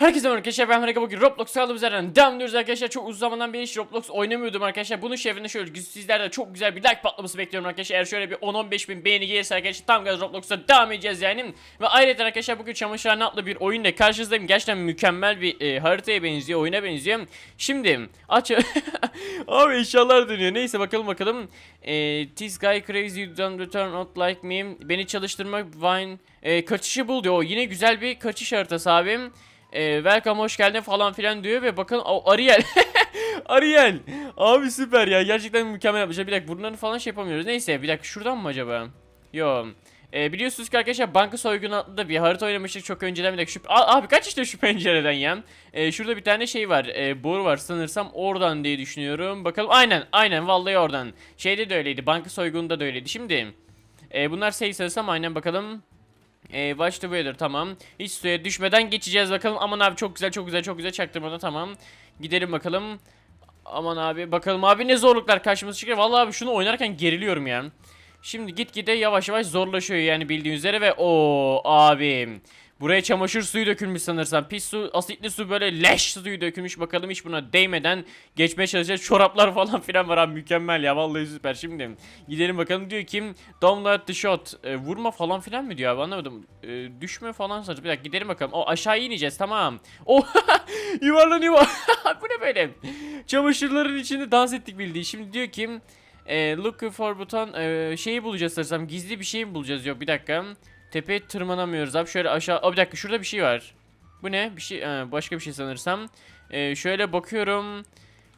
Herkese merhaba arkadaşlar ben Harika bugün Roblox kaldığımız yerden devam ediyoruz arkadaşlar. Çok uzun zamandan beri hiç Roblox oynamıyordum arkadaşlar. Bunun şerefine şöyle sizlerden çok güzel bir like patlaması bekliyorum arkadaşlar. Eğer şöyle bir 10-15 bin beğeni gelirse arkadaşlar tam gaz Roblox'a devam edeceğiz yani. Ve ayrıca arkadaşlar bugün Çamaşırhane adlı bir oyunla karşınızdayım. Gerçekten mükemmel bir e, haritaya benziyor oyuna benziyor. Şimdi aç abi eşyalar dönüyor. Neyse bakalım bakalım. E, This guy crazy you don't return not like me. Beni çalıştırmak Vine. E, kaçışı bul diyor. O yine güzel bir kaçış haritası abim e, welcome hoş geldin falan filan diyor ve bakın o Ariel. Ariel. Abi süper ya gerçekten mükemmel. Yapmışlar bir dakika bunları falan şey yapamıyoruz. Neyse bir dakika şuradan mı acaba? Yo. E, biliyorsunuz ki arkadaşlar banka soygunu adlı da bir harita oynamıştık çok önceden. Bir dakika şu abi kaç işte şu pencereden ya? E, şurada bir tane şey var e, boru var. Sanırsam oradan diye düşünüyorum. Bakalım aynen aynen. Vallahi oradan. Şeyde de öyleydi banka soygununda da öyleydi. Şimdi e, bunlar şey sanırsam aynen bakalım e, watch the weather tamam. Hiç suya düşmeden geçeceğiz bakalım. Aman abi çok güzel çok güzel çok güzel çaktırmadan tamam. Gidelim bakalım. Aman abi bakalım abi ne zorluklar karşımıza çıkıyor. Vallahi abi şunu oynarken geriliyorum ya. Şimdi gitgide yavaş yavaş zorlaşıyor yani bildiğiniz üzere ve o abi. Buraya çamaşır suyu dökülmüş sanırsam. Pis su, asitli su böyle leş suyu dökülmüş. Bakalım hiç buna değmeden geçmeye çalışacağız. Çoraplar falan filan var abi mükemmel ya. Vallahi süper. Şimdi gidelim bakalım diyor ki don't let the shot. E, vurma falan filan mı diyor abi anlamadım. E, düşme falan sadece. Bir dakika gidelim bakalım. O aşağı ineceğiz tamam. O yuvarlanıyor. Bu ne böyle? Çamaşırların içinde dans ettik bildiği. Şimdi diyor ki e, look for buton e, şeyi bulacağız sanırsam. Gizli bir şey mi bulacağız? Yok bir dakika. Tepeye tırmanamıyoruz abi. Şöyle aşağı. Aa, bir dakika şurada bir şey var. Bu ne? Bir şey ha, başka bir şey sanırsam. E, şöyle bakıyorum.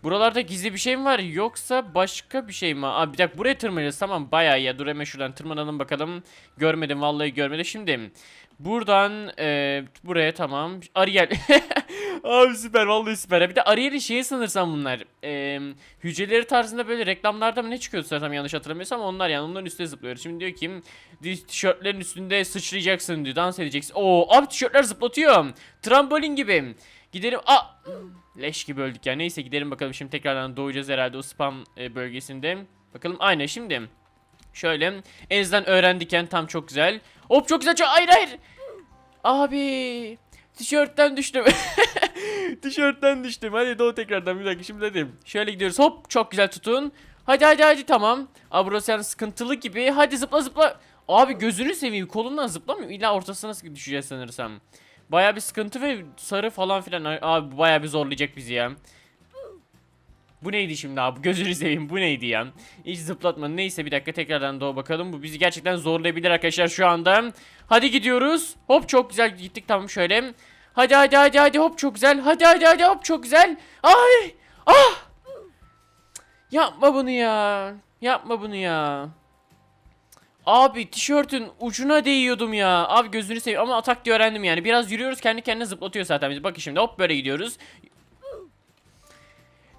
Buralarda gizli bir şey mi var yoksa başka bir şey mi? Abi bir dakika buraya tırmanacağız tamam bayağı ya dur hemen şuradan tırmanalım bakalım. Görmedim vallahi görmedim. Şimdi buradan e, buraya tamam. Ariel. Abi süper vallahi süper. Bir de Ariel'in şeyi sanırsam bunlar. E, hücreleri tarzında böyle reklamlarda mı ne çıkıyordu sanırsam yanlış hatırlamıyorsam onlar yani onların üstüne zıplıyoruz. Şimdi diyor ki tişörtlerin üstünde sıçrayacaksın diyor dans edeceksin. Oo abi tişörtler zıplatıyor. Trambolin gibi. Gidelim. Aa! Leş gibi öldük ya. Neyse gidelim bakalım. Şimdi tekrardan doğacağız herhalde o spam e, bölgesinde. Bakalım aynen şimdi. Şöyle. En azından öğrendikken tam çok güzel. Hop çok güzel. Hayır hayır. Abi. Tişörtten düştüm. Tişörtten düştüm. Hadi doğu tekrardan bir dakika şimdi dedim. Şöyle gidiyoruz. Hop çok güzel tutun. Hadi hadi hadi tamam. Abi burası yani sıkıntılı gibi. Hadi zıpla zıpla. Abi gözünü seveyim kolundan zıplamıyor. İlla ortasına düşeceğiz sanırsam. Baya bir sıkıntı ve sarı falan filan. Abi baya bir zorlayacak bizi ya. Bu neydi şimdi abi? Gözünü seveyim bu neydi ya? Hiç zıplatma. Neyse bir dakika tekrardan doğu bakalım. Bu bizi gerçekten zorlayabilir arkadaşlar şu anda. Hadi gidiyoruz. Hop çok güzel gittik tamam şöyle. Hadi hadi hadi hadi hop çok güzel. Hadi hadi hadi hop çok güzel. Ay! Ah! Yapma bunu ya. Yapma bunu ya. Abi tişörtün ucuna değiyordum ya. Abi gözünü seveyim ama atak diye öğrendim yani. Biraz yürüyoruz kendi kendine zıplatıyor zaten bizi. Bakın şimdi hop böyle gidiyoruz.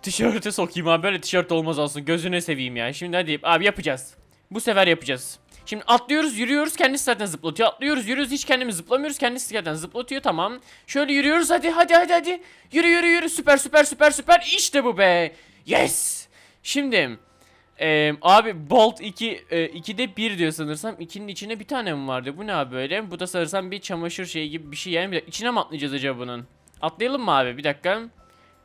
Tişörte sokayım abi böyle tişört olmaz olsun gözüne seveyim ya. Şimdi hadi abi yapacağız. Bu sefer yapacağız. Şimdi atlıyoruz yürüyoruz kendisi zaten zıplatıyor. Atlıyoruz yürüyoruz hiç kendimiz zıplamıyoruz kendisi zaten zıplatıyor tamam. Şöyle yürüyoruz hadi hadi hadi hadi. Yürü yürü yürü süper süper süper süper işte bu be. Yes. Şimdi ee, abi Bolt 2 e, 2'de 1 diyor sanırsam. 2'nin içine bir tane mi vardı? Bu ne abi böyle? Bu da sanırsam bir çamaşır şeyi gibi bir şey yani. Bir içine mi atlayacağız acaba bunun? Atlayalım mı abi? Bir dakika.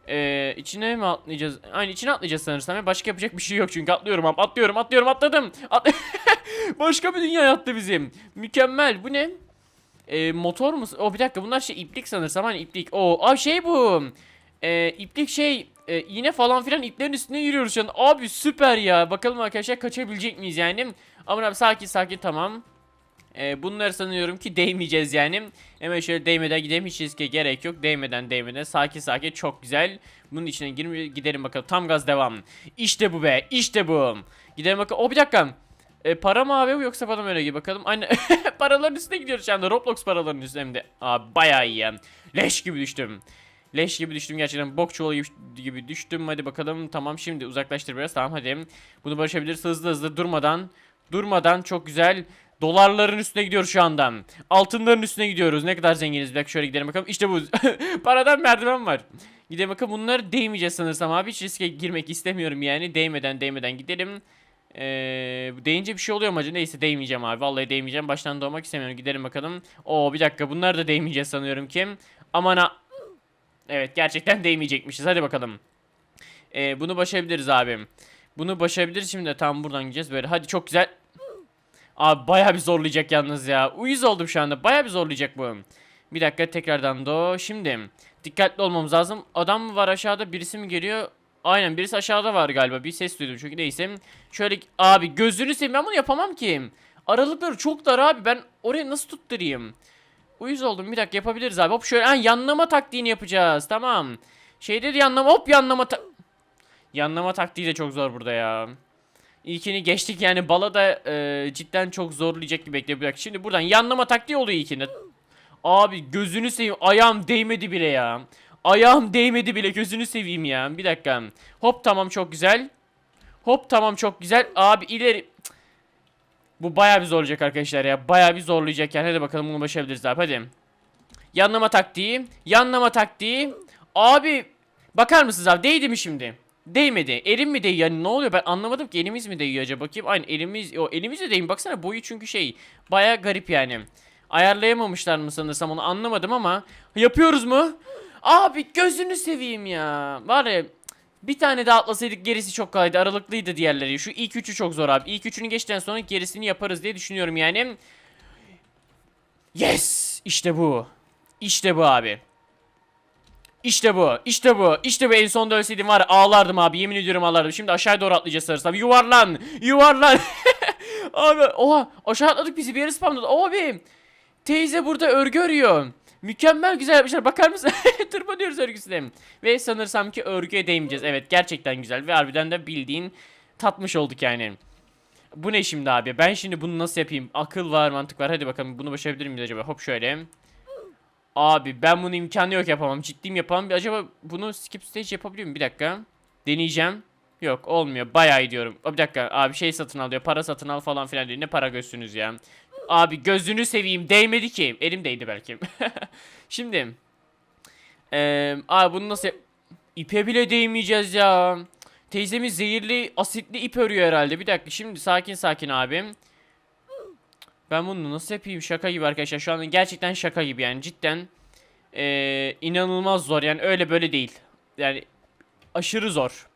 Ee, içine mi atlayacağız? Aynı içine atlayacağız sanırsam. ya. Başka yapacak bir şey yok çünkü atlıyorum abi. Atlıyorum, atlıyorum, atladım. At Başka bir dünya yattı bizim. Mükemmel. Bu ne? Ee, motor mu? O bir dakika bunlar şey iplik sanırsam. Hani iplik. O, aa şey bu. Ee, iplik şey e, iğne falan filan iplerin üstüne yürüyoruz şu an. Abi süper ya. Bakalım arkadaşlar kaçabilecek miyiz yani? Aman abi sakin sakin tamam. E, bunları sanıyorum ki değmeyeceğiz yani. Hemen şöyle değmeden. Hiç riske gerek yok. Değmeden değmeden sakin sakin çok güzel. Bunun içine girme gidelim bakalım. Tam gaz devam. İşte bu be. İşte bu. Gidelim bakalım. O bir dakika. E, para mı abi yoksa bana mı öyle gibi bakalım. Aynen. paraların üstüne gidiyoruz şu anda. Roblox paralarının üstüne hem de. Abi bayağı iyi. Leş gibi düştüm. Leş gibi düştüm gerçekten bok çuvalı gibi düştüm hadi bakalım tamam şimdi uzaklaştır biraz tamam hadi bunu barışabiliriz hızlı hızlı durmadan durmadan çok güzel dolarların üstüne gidiyoruz şu anda altınların üstüne gidiyoruz ne kadar zenginiz bir dakika şöyle gidelim bakalım işte bu paradan merdiven var gidelim bakalım bunları değmeyeceğiz sanırsam abi hiç riske girmek istemiyorum yani değmeden değmeden gidelim ee, değince bir şey oluyor mu acaba? Neyse değmeyeceğim abi. Vallahi değmeyeceğim. Baştan doğmak istemiyorum. Gidelim bakalım. Oo bir dakika. Bunlar da değmeyeceğiz sanıyorum ki. Aman ha. Evet gerçekten değmeyecekmişiz. Hadi bakalım. Ee, bunu başarabiliriz abim. Bunu başarabiliriz şimdi de tam buradan gideceğiz böyle. Hadi çok güzel. Abi bayağı bir zorlayacak yalnız ya. Uyuz oldum şu anda. Bayağı bir zorlayacak bu. Bir dakika tekrardan do. Şimdi dikkatli olmamız lazım. Adam mı var aşağıda birisi mi geliyor? Aynen birisi aşağıda var galiba. Bir ses duydum çünkü neyse. Şöyle abi gözünü seveyim ben bunu yapamam ki. Aralıkları çok dar abi. Ben oraya nasıl tutturayım? Uyuz oldum. Bir dakika yapabiliriz abi. Hop şöyle ha, yanlama taktiğini yapacağız. Tamam. Şeyde de yanlama hop yanlama ta Yanlama taktiği de çok zor burada ya. İlkini geçtik yani bala da e, cidden çok zorlayacak gibi bekliyor. Şimdi buradan yanlama taktiği oluyor ilkinde. Abi gözünü seveyim ayağım değmedi bile ya. Ayağım değmedi bile gözünü seveyim ya. Bir dakika. Hop tamam çok güzel. Hop tamam çok güzel. Abi ileri. Bu bayağı bir zorlayacak arkadaşlar ya. Bayağı bir zorlayacak yani. Hadi bakalım bunu başarabiliriz abi hadi. Yanlama taktiği. Yanlama taktiği. Abi bakar mısınız abi değdi mi şimdi? Değmedi. Elim mi değiyor? Yani ne oluyor? Ben anlamadım ki elimiz mi değiyor acaba? Bakayım. Aynen elimiz o elimiz de değmiyor. Baksana boyu çünkü şey baya garip yani. Ayarlayamamışlar mı sanırsam onu anlamadım ama yapıyoruz mu? Abi gözünü seveyim ya. Var ya bir tane daha atlasaydık gerisi çok kolaydı. Aralıklıydı diğerleri. Şu ilk üçü çok zor abi. İlk üçünü geçtikten sonra gerisini yaparız diye düşünüyorum yani. Yes! İşte bu. İşte bu abi. İşte bu. İşte bu. İşte bu. En sonunda ölseydim var ağlardım abi. Yemin ediyorum ağlardım. Şimdi aşağıya doğru atlayacağız sanırsam. Yuvarlan. Yuvarlan. abi oha. Aşağı atladık bizi bir yere spamladı. Abi. Teyze burada örgü örüyor. Mükemmel güzel yapmışlar. Bakar mısın? Tırmanıyoruz örgüsüne. Ve sanırsam ki örgüye değmeyeceğiz. Evet gerçekten güzel. Ve harbiden de bildiğin tatmış olduk yani. Bu ne şimdi abi? Ben şimdi bunu nasıl yapayım? Akıl var, mantık var. Hadi bakalım bunu başarabilir miyiz acaba? Hop şöyle. Abi ben bunu imkanı yok yapamam. Ciddiyim yapamam. Acaba bunu skip stage yapabiliyor muyum? Bir dakika. Deneyeceğim. Yok olmuyor. Bayağı iyi diyorum. Aa, Bir dakika. Abi şey satın al diyor. Para satın al falan filan diyor. Ne para gözsünüz ya. Abi gözünü seveyim. Değmedi ki. Elim değdi belki. Şimdi. Eee abi bunu nasıl İpe bile değmeyeceğiz ya. Teyzemiz zehirli asitli ip örüyor herhalde. Bir dakika şimdi sakin sakin abim. Ben bunu nasıl yapayım? Şaka gibi arkadaşlar. Şu anda gerçekten şaka gibi yani. Cidden eee, inanılmaz zor. Yani öyle böyle değil. Yani aşırı zor.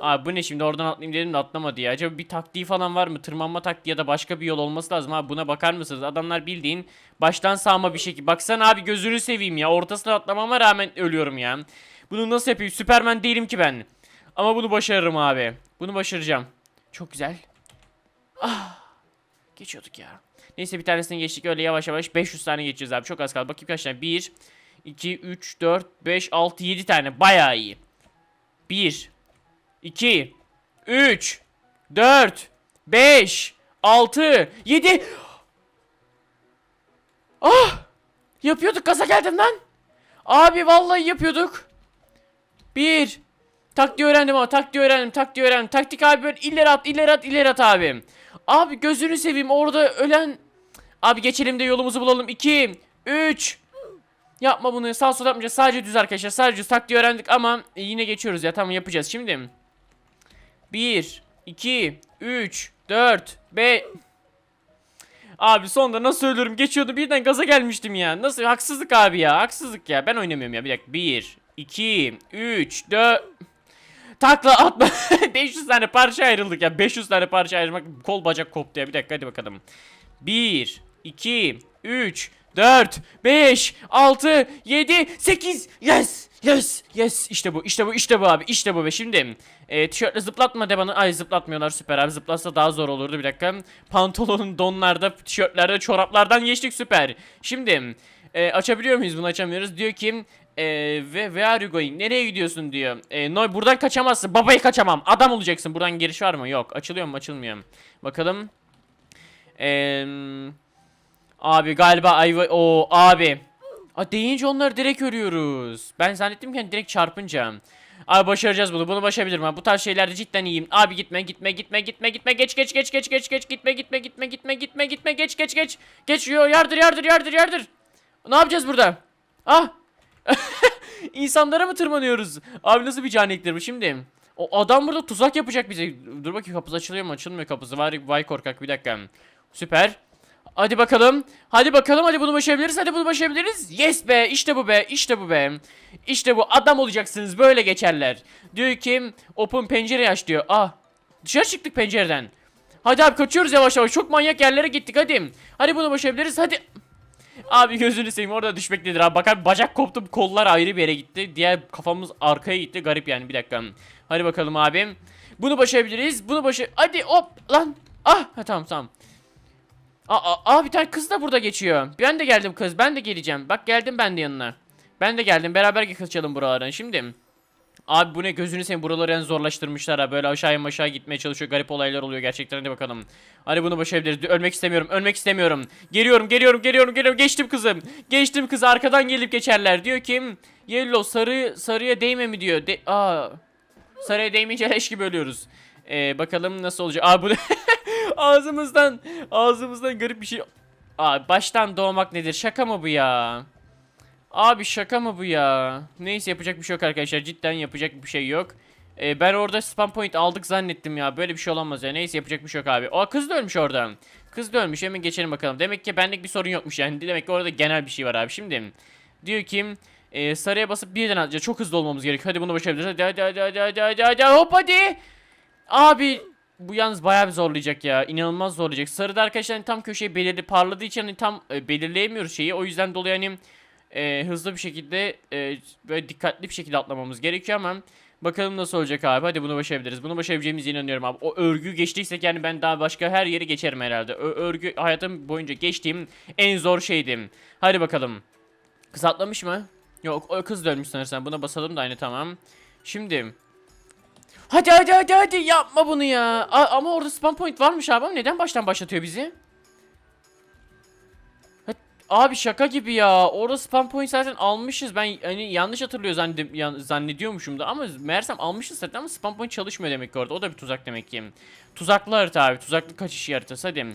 Abi bu ne şimdi oradan atlayayım dedim de atlamadı ya. Acaba bir taktiği falan var mı? Tırmanma taktiği ya da başka bir yol olması lazım abi. Buna bakar mısınız? Adamlar bildiğin baştan sağma bir şekilde. Baksana abi gözünü seveyim ya. Ortasına atlamama rağmen ölüyorum ya. Bunu nasıl yapayım? Süpermen değilim ki ben. Ama bunu başarırım abi. Bunu başaracağım. Çok güzel. Ah. Geçiyorduk ya. Neyse bir tanesini geçtik öyle yavaş yavaş 500 tane geçeceğiz abi. Çok az kaldı. Bakayım kaç tane. 1, 2, 3, 4, 5, 6, 7 tane. Bayağı iyi. 1, 2, 3, 4, 5, 6, 7. Ah! Yapıyorduk gaza geldim lan. Abi vallahi yapıyorduk. 1, Taktiği öğrendim ama taktiği öğrendim taktiği öğrendim. Taktik abi böyle ileri at ileri at ileri at abi. Abi gözünü seveyim orada ölen. Abi geçelim de yolumuzu bulalım. 2, 3. Yapma bunu sağ sol yapmayacağız. Sadece düz arkadaşlar. Sadece düz taktiği öğrendik ama e, yine geçiyoruz ya. Tamam yapacağız şimdi. 1, 2, 3, 4, 5. Abi sonunda nasıl ölürüm geçiyordu birden gaza gelmiştim ya. Nasıl haksızlık abi ya haksızlık ya. Ben oynamıyorum ya bir dakika. 1, 2, 3, 4. Takla atma. 500 tane parça ayrıldık ya. 500 tane parça ayrılmak kol bacak koptu ya. Bir dakika hadi bakalım. 1, 2, 3, 4, 5, 6, 7, 8. Yes. Yes. Yes. İşte bu. İşte bu. İşte bu abi. İşte bu. Ve şimdi e, tişörtle zıplatma de bana. Ay zıplatmıyorlar. Süper abi. Zıplatsa daha zor olurdu. Bir dakika. Pantolonun donlarda, tişörtlerde, çoraplardan geçtik. Süper. Şimdi e, açabiliyor muyuz bunu? Açamıyoruz. Diyor ki e, ve where are you going? Nereye gidiyorsun diyor. E, no, buradan kaçamazsın. Babayı kaçamam. Adam olacaksın. Buradan giriş var mı? Yok. Açılıyor mu? Açılmıyor? Bakalım. Eee Abi galiba ayva o abi. A deyince onları direkt örüyoruz. Ben zannettim ki hani direkt çarpınca. Abi başaracağız bunu. Bunu başarabilirim abi. Bu tarz şeylerde cidden iyiyim. Abi gitme gitme gitme gitme gitme geç geç geç geç geç geç gitme gitme gitme gitme gitme gitme geç geç geç. Geç yo yardır yardır yardır yardır. Ne yapacağız burada? Ah. İnsanlara mı tırmanıyoruz? Abi nasıl bir caniktir bu şimdi? O adam burada tuzak yapacak bize. Dur bakayım kapısı açılıyor mu? Açılmıyor kapısı. Var vay korkak bir dakika. Süper. Hadi bakalım. Hadi bakalım. Hadi bunu başarabiliriz. Hadi bunu başarabiliriz. Yes be. İşte bu be. İşte bu be. İşte bu. Adam olacaksınız. Böyle geçerler. Diyor ki open pencere aç diyor. Ah. Dışarı çıktık pencereden. Hadi abi kaçıyoruz yavaş yavaş. Çok manyak yerlere gittik hadi. Hadi bunu başarabiliriz. Hadi. Abi gözünü seveyim orada düşmek nedir abi. Bakar bacak koptu kollar ayrı bir yere gitti. Diğer kafamız arkaya gitti. Garip yani bir dakika. Hadi bakalım abi. Bunu başarabiliriz. Bunu başa... Hadi hop lan. Ah ha, tamam tamam. Aa, aa, bir tane kız da burada geçiyor. Ben de geldim kız. Ben de geleceğim. Bak geldim ben de yanına. Ben de geldim. Beraber kaçalım buralardan. Şimdi. Abi bu ne gözünü seveyim buraları en zorlaştırmışlar ha. Böyle aşağıya aşağı gitmeye çalışıyor. Garip olaylar oluyor gerçekten. Hadi bakalım. Hadi bunu başarabiliriz. Ölmek istemiyorum. Ölmek istemiyorum. Geliyorum geliyorum geliyorum geliyorum. Geçtim kızım. Geçtim kız. Arkadan gelip geçerler. Diyor ki Yellow sarı sarıya değme mi diyor. De Aa. Sarıya değmeyince leş gibi ölüyoruz. Ee, bakalım nasıl olacak. Aa bu? ağzımızdan ağzımızdan garip bir şey. Aa baştan doğmak nedir? Şaka mı bu ya? Abi şaka mı bu ya? Neyse yapacak bir şey yok arkadaşlar. Cidden yapacak bir şey yok. Ee, ben orada spam point aldık zannettim ya. Böyle bir şey olamaz ya. Neyse yapacak bir şey yok abi. O kız da ölmüş orada. Kız da ölmüş. Hemen geçelim bakalım. Demek ki benlik bir sorun yokmuş yani. Demek ki orada genel bir şey var abi. Şimdi diyor ki e, sarıya basıp birden atacağız. Çok hızlı olmamız gerekiyor. Hadi bunu başarabiliriz. Hadi hadi hadi hadi hadi hadi hadi hop hadi. Abi bu yalnız bayağı bir zorlayacak ya. İnanılmaz zorlayacak. Sarıda arkadaşlar hani tam köşeyi belirli parladığı için hani tam e, belirleyemiyoruz şeyi. O yüzden dolayı hani e, hızlı bir şekilde e, böyle dikkatli bir şekilde atlamamız gerekiyor ama bakalım nasıl olacak abi. Hadi bunu başarabiliriz. Bunu başarabileceğimize inanıyorum abi. O örgü geçtiysek yani ben daha başka her yeri geçerim herhalde. Ö- örgü hayatım boyunca geçtiğim en zor şeydi. Hadi bakalım. Kız atlamış mı? Yok o kız dönmüş sanırsam. Buna basalım da aynı tamam. Şimdi Hadi hadi hadi hadi yapma bunu ya. A- ama orada spam point varmış abi neden baştan başlatıyor bizi? Abi şaka gibi ya. Orada spam point zaten almışız. Ben hani yanlış hatırlıyor zannedim, yan- zannediyormuşum da ama meğersem almışız zaten ama spam point çalışmıyor demek ki orada. O da bir tuzak demek ki. Tuzaklı harita abi. Tuzaklı kaçış haritası. Hadi.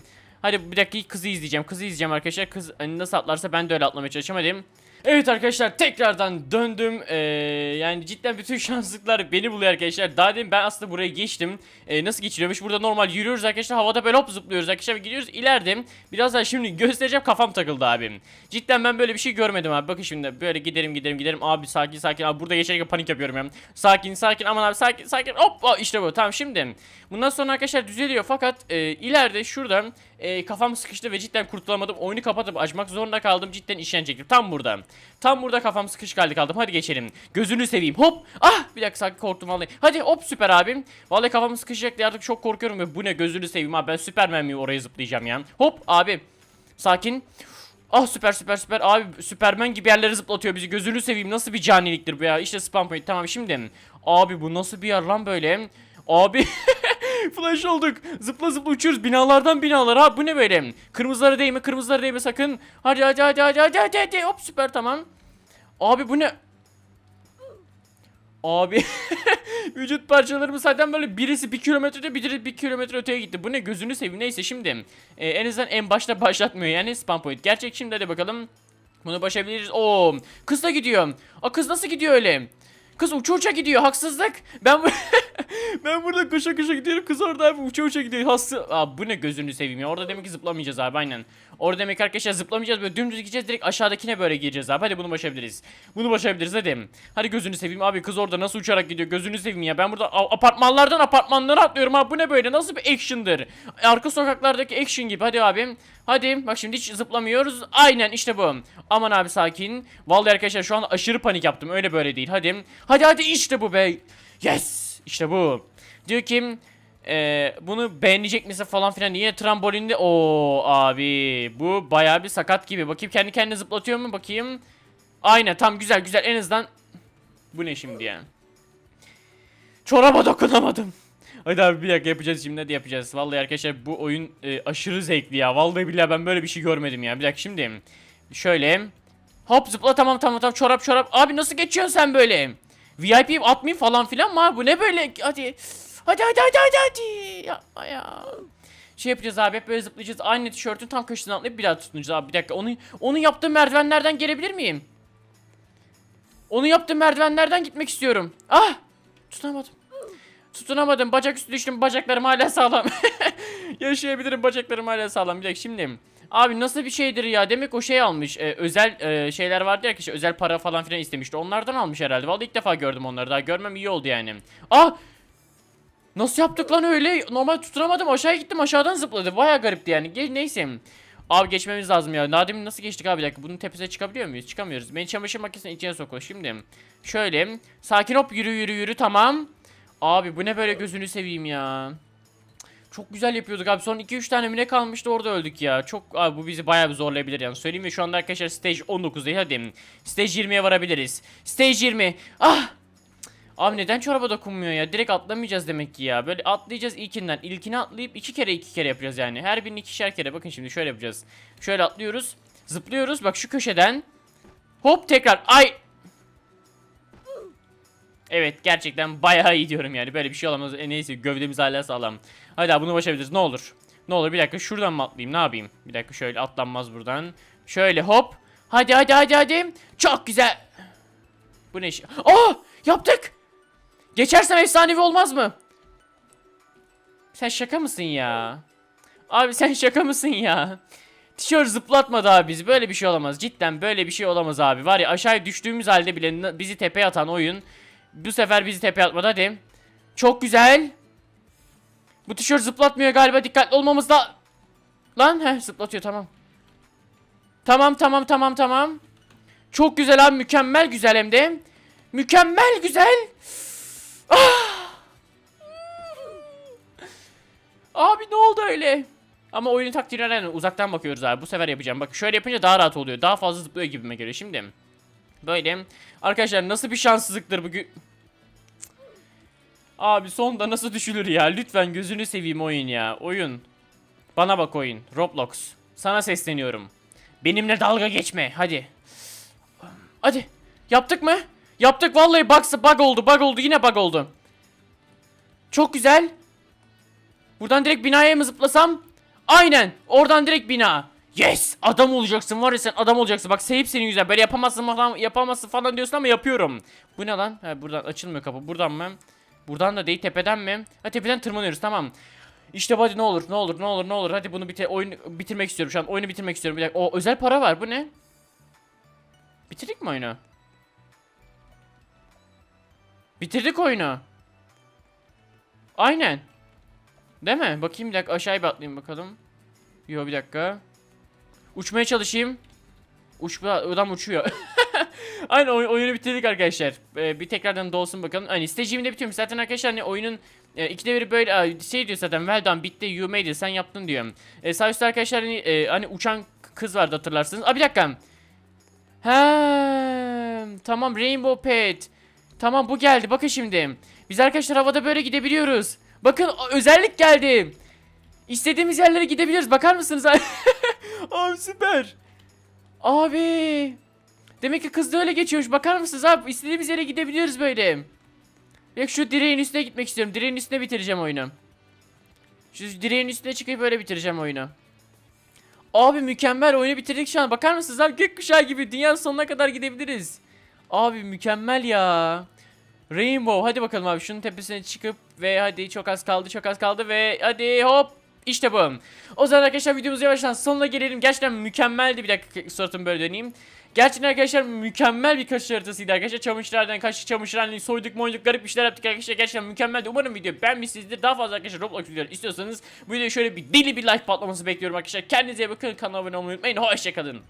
Hadi bir dakika kızı izleyeceğim. Kızı izleyeceğim arkadaşlar. Kız hani nasıl atlarsa ben de öyle atlamaya çalışacağım. Hadi. Evet arkadaşlar tekrardan döndüm. Ee, yani cidden bütün şanslıklar beni buluyor arkadaşlar. Daha demin ben aslında buraya geçtim. Ee, nasıl geçiliyormuş? Burada normal yürüyoruz arkadaşlar. Havada böyle hop zıplıyoruz arkadaşlar ve gidiyoruz. İleride birazdan şimdi göstereceğim kafam takıldı abim. Cidden ben böyle bir şey görmedim abi. Bakın şimdi böyle giderim giderim giderim. Abi sakin sakin. Abi burada geçerken panik yapıyorum ya. Sakin sakin aman abi sakin sakin. Hop işte bu. Tamam şimdi. Bundan sonra arkadaşlar düzeliyor fakat e, ileride şurada e, kafam sıkıştı ve cidden kurtulamadım. Oyunu kapatıp açmak zorunda kaldım. Cidden işlenecektim. Tam burada. Tam burada kafam sıkış kaldı kaldım. Hadi geçelim. Gözünü seveyim. Hop. Ah bir dakika sakin korktum vallahi. Hadi hop süper abim. Vallahi kafam sıkışacak diye artık çok korkuyorum ve bu ne gözünü seveyim abi. Ben süpermen miyim oraya zıplayacağım ya. Hop abi. Sakin. Ah süper süper süper abi süpermen gibi yerlere zıplatıyor bizi gözünü seveyim nasıl bir caniliktir bu ya işte spam point tamam şimdi abi bu nasıl bir yer lan böyle abi Flash olduk. Zıpla zıpla uçuyoruz. Binalardan binalara. Bu ne böyle? Kırmızılara değme, kırmızılara değme sakın. Hadi hadi hadi hadi hadi hadi. hadi. Hop süper tamam. Abi bu ne? Abi vücut parçalarımız zaten böyle birisi bir kilometrede biri bir kilometre öteye gitti. Bu ne gözünü seveyim. Neyse şimdi e, en azından en başta başlatmıyor yani spam point. Gerçek şimdi hadi bakalım. Bunu başarabiliriz. Oo kız da gidiyor. Aa kız nasıl gidiyor öyle? Kız uça uça gidiyor haksızlık. Ben ben burada koşa koşa gidiyorum. Kız orada abi uça uça gidiyor. Hası Aa, bu ne gözünü seveyim ya. Orada demek ki zıplamayacağız abi aynen. Orada demek arkadaşlar zıplamayacağız. Böyle dümdüz gideceğiz. Direkt aşağıdakine böyle gireceğiz abi. Hadi bunu başarabiliriz. Bunu başarabiliriz hadi. Hadi gözünü seveyim abi. Kız orada nasıl uçarak gidiyor. Gözünü seveyim ya. Ben burada apartmanlardan apartmanlara atlıyorum abi. Bu ne böyle? Nasıl bir action'dır? Arka sokaklardaki action gibi. Hadi abi. Hadi. Bak şimdi hiç zıplamıyoruz. Aynen işte bu. Aman abi sakin. Vallahi arkadaşlar şu an aşırı panik yaptım. Öyle böyle değil. Hadi. Hadi hadi işte bu be. Yes. İşte bu. Diyor ki e, bunu beğenecek misin falan filan yine trambolinde o abi bu bayağı bir sakat gibi bakayım kendi kendine zıplatıyor mu bakayım aynen tam güzel güzel en azından bu ne şimdi yani çoraba dokunamadım Hadi abi bir dakika yapacağız şimdi hadi yapacağız Vallahi arkadaşlar bu oyun e, aşırı zevkli ya Vallahi billahi ben böyle bir şey görmedim ya Bir dakika şimdi Şöyle Hop zıpla tamam tamam tamam çorap çorap Abi nasıl geçiyorsun sen böyle VIP atmayayım falan filan mı abi? Bu ne böyle? Hadi. Hadi hadi hadi hadi hadi. Yapma ya. Şey yapacağız abi hep böyle zıplayacağız. Aynı tişörtün tam köşesinden atlayıp bir daha tutunacağız abi. Bir dakika onu onun yaptığı merdivenlerden gelebilir miyim? Onun yaptığı merdivenlerden gitmek istiyorum. Ah! Tutunamadım. Tutunamadım. Bacak üstü düştüm. Bacaklarım hala sağlam. Yaşayabilirim. Bacaklarım hala sağlam. Bir dakika şimdi. Abi nasıl bir şeydir ya? Demek o şey almış. e, özel e, şeyler vardı ya arkadaşlar. Özel para falan filan istemişti. Onlardan almış herhalde. Vallahi ilk defa gördüm onları. Daha görmem iyi oldu yani. Ah! Nasıl yaptık lan öyle? Normal tutunamadım. Aşağıya gittim. Aşağıdan zıpladı. Baya garipti yani. Ge neyse. Abi geçmemiz lazım ya. Nadim nasıl geçtik abi bir dakika. Bunun tepesine çıkabiliyor muyuz? Çıkamıyoruz. Beni çamaşır makinesinin içine sokun. Şimdi şöyle. Sakin hop yürü yürü yürü tamam. Abi bu ne böyle gözünü seveyim ya. Çok güzel yapıyorduk abi. Son 2-3 tane mi ne kalmıştı orada öldük ya. Çok abi bu bizi bayağı bir zorlayabilir yani. Söyleyeyim mi şu anda arkadaşlar stage 19 değil hadi. Stage 20'ye varabiliriz. Stage 20. Ah! Abi neden çoraba dokunmuyor ya? Direkt atlamayacağız demek ki ya. Böyle atlayacağız ilkinden. İlkini atlayıp iki kere iki kere yapacağız yani. Her birini ikişer kere. Bakın şimdi şöyle yapacağız. Şöyle atlıyoruz. Zıplıyoruz. Bak şu köşeden. Hop tekrar. Ay! Evet gerçekten bayağı iyi diyorum yani. Böyle bir şey olamaz. E, neyse gövdemiz hala sağlam. Hadi bunu başarabiliriz. Ne olur. Ne olur bir dakika şuradan mı atlayayım? Ne yapayım? Bir dakika şöyle atlanmaz buradan. Şöyle hop. Hadi hadi hadi hadi. Çok güzel. Bu ne iş? Aa! Yaptık. Geçersem efsanevi olmaz mı? Sen şaka mısın ya? Abi sen şaka mısın ya? Tişört zıplatmadı abi bizi. Böyle bir şey olamaz. Cidden böyle bir şey olamaz abi. Var ya aşağıya düştüğümüz halde bile bizi tepeye atan oyun. Bu sefer bizi tepeye atmadı hadi. Çok güzel. Bu tişört zıplatmıyor galiba. Dikkatli olmamız da... Lan heh zıplatıyor tamam. Tamam tamam tamam tamam. Çok güzel abi mükemmel güzel hem de. Mükemmel güzel. Ah! Abi ne oldu öyle? Ama oyunun taktiğine rağmen uzaktan bakıyoruz abi. Bu sefer yapacağım. Bak şöyle yapınca daha rahat oluyor. Daha fazla zıplıyor gibime göre. Şimdi böyle. Arkadaşlar nasıl bir şanssızlıktır bugün. Abi sonda nasıl düşülür ya? Lütfen gözünü seveyim oyun ya. Oyun. Bana bak oyun. Roblox. Sana sesleniyorum. Benimle dalga geçme. Hadi. Hadi. Yaptık mı? Yaptık vallahi bug, bug oldu. Bug oldu. Yine bug oldu. Çok güzel. Buradan direkt binaya mı zıplasam? Aynen. Oradan direkt bina. Yes. Adam olacaksın var ya sen adam olacaksın. Bak sevip senin yüzünden. Böyle yapamazsın falan, yapamazsın falan diyorsun ama yapıyorum. Bu ne lan? Ha, buradan açılmıyor kapı. Buradan mı? Buradan da değil tepeden mi? Ha tepeden tırmanıyoruz tamam. İşte hadi ne olur ne olur ne olur ne olur hadi bunu bite oyun bitirmek istiyorum şu an oyunu bitirmek istiyorum bir dakika o özel para var bu ne? Bitirdik mi oyunu? Bitirdik oyunu. Aynen. Değil mi? Bakayım bir dakika aşağıya bir atlayayım bakalım. Yo bir dakika. Uçmaya çalışayım. Uçma adam uçuyor. Aynen oy- oyunu bitirdik arkadaşlar. Ee, bir tekrardan dolsun bakalım. Hani stagimde bitiyormuş. Zaten arkadaşlar hani oyunun e, ikide biri böyle şey diyor zaten well done bitti you made it sen yaptın diyor. E, sağ üstte arkadaşlar hani, e, hani uçan kız vardı hatırlarsınız. Aa bir dakika. He tamam Rainbow Pet. Tamam bu geldi bakın şimdi. Biz arkadaşlar havada böyle gidebiliyoruz. Bakın özellik geldi. İstediğimiz yerlere gidebiliyoruz. Bakar mısınız? Abi süper. Abi. Demek ki kız da öyle geçiyormuş. Bakar mısınız abi? İstediğimiz yere gidebiliyoruz böyle. Bak şu direğin üstüne gitmek istiyorum. Direğin üstüne bitireceğim oyunu. Şu direğin üstüne çıkıp böyle bitireceğim oyunu. Abi mükemmel oyunu bitirdik şu an. Bakar mısınız abi? Gökkuşağı gibi dünyanın sonuna kadar gidebiliriz. Abi mükemmel ya. Rainbow hadi bakalım abi şunun tepesine çıkıp ve hadi çok az kaldı çok az kaldı ve hadi hop işte bu. O zaman arkadaşlar videomuz yavaştan sonuna gelelim. Gerçekten mükemmeldi bir dakika suratımı böyle döneyim. Gerçekten arkadaşlar mükemmel bir kaçış haritasıydı arkadaşlar. Çamaşırlardan kaçtık, çamaşırhaneli soyduk, moyduk, garip işler yaptık arkadaşlar. Gerçekten mükemmeldi. Umarım video beğenmişsinizdir. Daha fazla arkadaşlar Roblox videoları istiyorsanız bu videoya şöyle bir deli bir like patlaması bekliyorum arkadaşlar. Kendinize iyi bakın. Kanala abone olmayı unutmayın. Hoşçakalın.